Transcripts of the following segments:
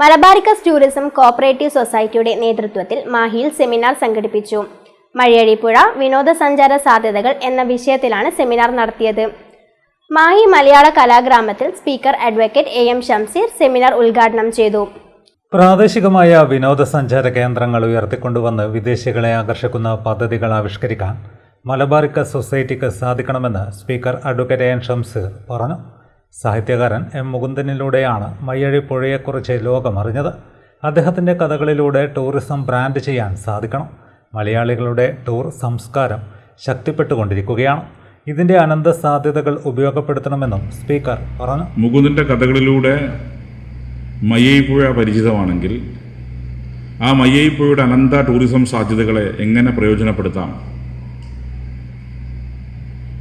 Malabaricus tourism cooperative സൊസൈറ്റിയുടെ നേതൃത്വത്തിൽ മാഹിയിൽ seminar സംഘടിപ്പിച്ചു. മഴയഴിപ്പുഴ വിനോദസഞ്ചാര സാധ്യതകൾ എന്ന വിഷയത്തിലാണ് സെമിനാർ നടത്തിയത്. മാഹി മലയാള കലാഗ്രാമത്തിൽ speaker advocate A M Shamseer seminar ഉദ്ഘാടനം ചെയ്തു. പ്രാദേശികമായ വിനോദസഞ്ചാര കേന്ദ്രങ്ങൾ ഉയർത്തിക്കൊണ്ടുവന്ന് വിദേശികളെ ആകർഷിക്കുന്ന പദ്ധതികൾ ആവിഷ്കരിക്കാൻ മലബാറിക്ക സൊസൈറ്റിക്ക് സാധിക്കണമെന്ന് speaker advocate A N Shamseer പറഞ്ഞു. സാഹിത്യകാരൻ എം മുകുന്ദനിലൂടെയാണ് മയ്യഴി പുഴയെക്കുറിച്ച് ലോകമറിഞ്ഞത്. അദ്ദേഹത്തിന്റെ കഥകളിലൂടെ ടൂറിസം ബ്രാൻഡ് ചെയ്യാൻ സാധിക്കണം. മലയാളികളുടെ ടൂർ സംസ്കാരം ശക്തിപ്പെട്ടുകൊണ്ടിരിക്കുകയാണ്. ഇതിന്റെ അനന്ത സാധ്യതകൾ ഉപയോഗപ്പെടുത്തണമെന്നും സ്പീക്കർ പറഞ്ഞു. മുകുന്ദന്റെ കഥകളിലൂടെ മയ്യൈപ്പുഴ പരിചിതമാണെങ്കിൽ ആ മയ്യൈപ്പുഴയുടെ അനന്ത ടൂറിസം സാധ്യതകളെ എങ്ങനെ പ്രയോജനപ്പെടുത്താം?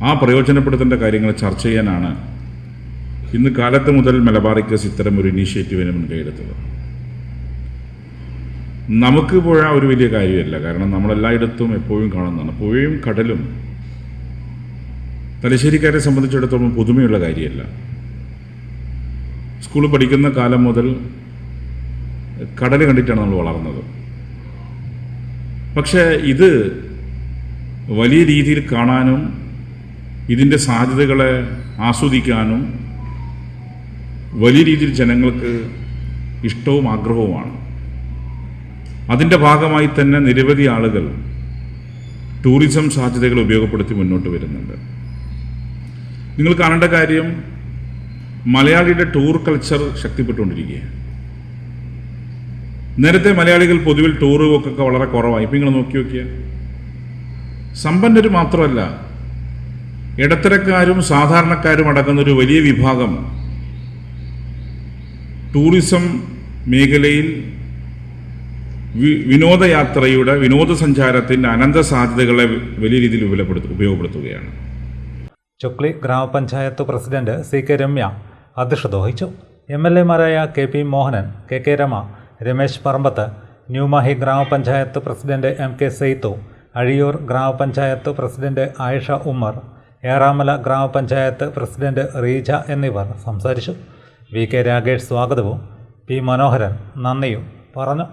ആ പ്രയോജനപ്പെടുത്തേണ്ട കാര്യങ്ങൾ ചർച്ച ചെയ്യാനാണ് ഇന്ന് കാലത്ത് മുതൽ മലബാറിക്കസ് ഇത്തരം ഒരു ഇനീഷ്യേറ്റീവിന് മുൻകൈയെടുത്തത്. നമുക്ക് പുഴ ഒരു വലിയ കാര്യമല്ല. കാരണം നമ്മളെല്ലായിടത്തും എപ്പോഴും കാണുന്നതാണ്. പുഴയും കടലും തലശ്ശേരിക്കാരെ സംബന്ധിച്ചിടത്തോളം പുതുമയുള്ള കാര്യമല്ല. സ്കൂളിൽ പഠിക്കുന്ന കാലം മുതൽ കടൽ കണ്ടിട്ടാണ് നമ്മൾ വളർന്നത്. പക്ഷേ ഇത് വലിയ രീതിയിൽ കാണാനും ഇതിന്റെ സാധ്യതകളെ ആസ്വദിക്കാനും വലിയ രീതിയിൽ ജനങ്ങൾക്ക് ഇഷ്ടവും ആഗ്രഹവുമാണ്. അതിന്റെ ഭാഗമായി തന്നെ നിരവധി ആളുകൾ ടൂറിസം സാധ്യതകൾ ഉപയോഗപ്പെടുത്തി മുന്നോട്ട് വരുന്നുണ്ട്. നിങ്ങൾ കാണേണ്ട കാര്യം മലയാളിയുടെ ടൂർ കൾച്ചർ ശക്തിപ്പെട്ടുകൊണ്ടിരിക്കുകയാണ്. നേരത്തെ മലയാളികൾ പൊതുവിൽ ടൂറ് പോക്കൊക്കെ വളരെ കുറവായി. ഇപ്പം നിങ്ങൾ നോക്കി നോക്കിയാൽ സമ്പന്നർ മാത്രമല്ല ഇടത്തരക്കാരും സാധാരണക്കാരും അടങ്ങുന്ന ഒരു വലിയ വിഭാഗം ടൂറിസം മേഖലയിൽ വിനോദയാത്രയുടെ വിനോദസഞ്ചാരത്തിന്റെ അനന്ത സാധ്യതകളെ വലിയ രീതിയിൽ വിപുലപ്പെടുത്തു ഉപയോഗപ്പെടുത്തുകയാണ്. ചുക്ലി ഗ്രാമപഞ്ചായത്ത് പ്രസിഡന്റ് സി കെ രമ്യ അധ്യക്ഷത വഹിച്ചു M L എമാരായ K P Mohanan K K Rama Ramesh Parambath New Mahe ഗ്രാമപഞ്ചായത്ത് president M K Seythu Azhiyur ഗ്രാമപഞ്ചായത്ത് പ്രസിഡന്റ് ആയിഷ ഉമ്മർ ഏറാമല ഗ്രാമപഞ്ചായത്ത് പ്രസിഡന്റ് റീജ എന്നിവർ സംസാരിച്ചു. വി കെ രാഗേഷ് സ്വാഗതവും പി മനോഹരൻ നന്ദിയും പറഞ്ഞു